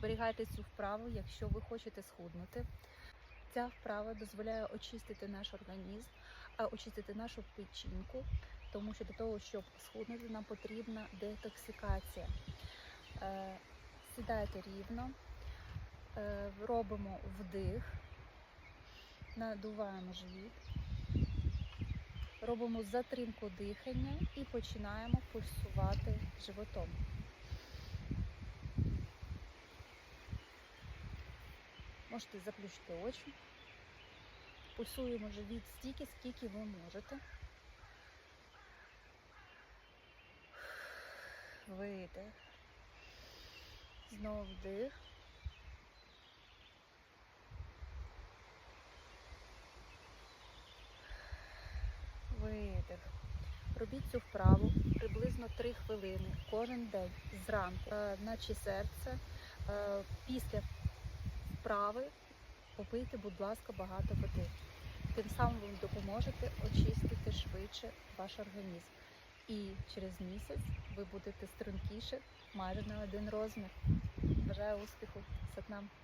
Зберігайте цю вправу, якщо ви хочете схуднути. Ця вправа дозволяє очистити наш організм, а очистити нашу печінку, тому що для того, щоб схуднути, нам потрібна детоксикація. Е, Сідайте рівно, е, робимо вдих, надуваємо живіт, робимо затримку дихання і починаємо пульсувати животом. Можете заплющити очі. Пульсуємо живіт стільки, скільки ви можете. Видих. Знову вдих. Видих. Робіть цю вправу приблизно 3 хвилини кожен день зранку, Е, наче серце. Е, Після вправи попийте, будь ласка, багато води. Тим самим ви допоможете очистити швидше ваш організм. І через місяць ви будете стрункіше майже на один розмір. Бажаю успіху! Сатнам!